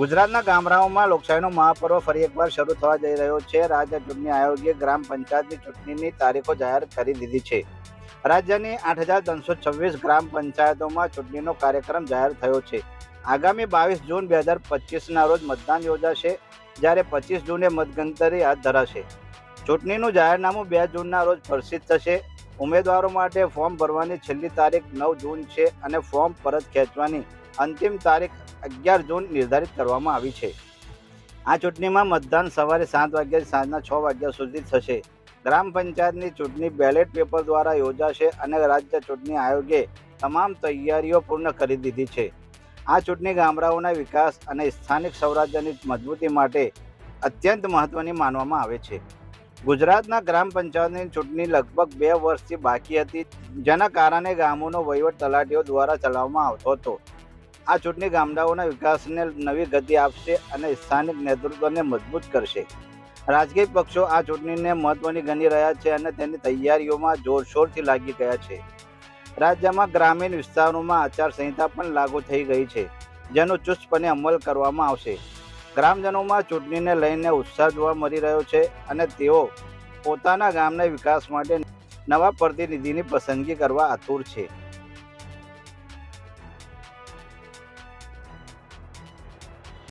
ગુજરાતના ગામડાઓમાં લોકશાહીનો મહાપર્વ ફરી એકવાર શરૂ થવા જઈ રહ્યો છે. રાજ્ય ચૂંટણી આયોગે ગ્રામ પંચાયતની ચૂંટણીની તારીખો જાહેર કરી દીધી છે. રાજ્યની આઠ હજાર ત્રણસો છવ્વીસ ગ્રામ પંચાયતોમાં ચૂંટણીનો કાર્યક્રમ જાહેર થયો છે. આગામી બાવીસ જૂન બે હજાર પચીસના રોજ મતદાન યોજાશે, જ્યારે પચીસ જૂને મતગણતરી હાથ ધરાશે. ચૂંટણીનું જાહેરનામું બે જૂનના રોજ પ્રસિદ્ધ થશે. ઉમેદવારો માટે ફોર્મ ભરવાની છેલ્લી તારીખ નવ જૂન છે અને ફોર્મ પરત ખેંચવાની અંતિમ તારીખ અગિયાર જૂન નિર્ધારિત કરવામાં આવી છે. આ ચૂંટણીમાં મતદાન સવારે સાત વાગ્યાથી સાંજના છ વાગ્યા સુધી થશે. ગ્રામ પંચાયતની ચૂંટણી બેલેટ પેપર દ્વારા યોજાશે અને રાજ્ય ચૂંટણી આયોગે તમામ તૈયારીઓ પૂર્ણ કરી દીધી છે. આ ચૂંટણી ગામડાઓના વિકાસ અને સ્થાનિક સ્વરાજ્યની મજબૂતી માટે અત્યંત મહત્વની માનવામાં આવે છે. ગુજરાતના ગ્રામ પંચાયતની ચૂંટણી લગભગ બે વર્ષથી બાકી હતી, જેના કારણે ગામોનો વહીવટ તલાટીઓ દ્વારા ચલાવવામાં આવતો હતો. આ ચૂંટણી ગામડાઓના વિકાસને નવી ગતિ આપશે અને સ્થાનિક નેતૃત્વને મજબૂત કરશે. રાજકીય પક્ષો આ ચૂંટણીને મહત્વની ગણી રહ્યા છે અને તેની તૈયારીઓમાં જોરશોરથી લાગી ગયા છે. રાજ્યમાં ગ્રામીણ વિસ્તારોમાં આચારસંહિતા પણ લાગુ થઈ ગઈ છે, જેનો ચુસ્તપણે અમલ કરવામાં આવશે. ગ્રામજનોમાં ચૂંટણીને લઈને ઉત્સાહ જોવા મળી રહ્યો છે અને તેઓ પોતાના ગામના વિકાસ માટે નવા પ્રતિનિધિની પસંદગી કરવા આતુર છે.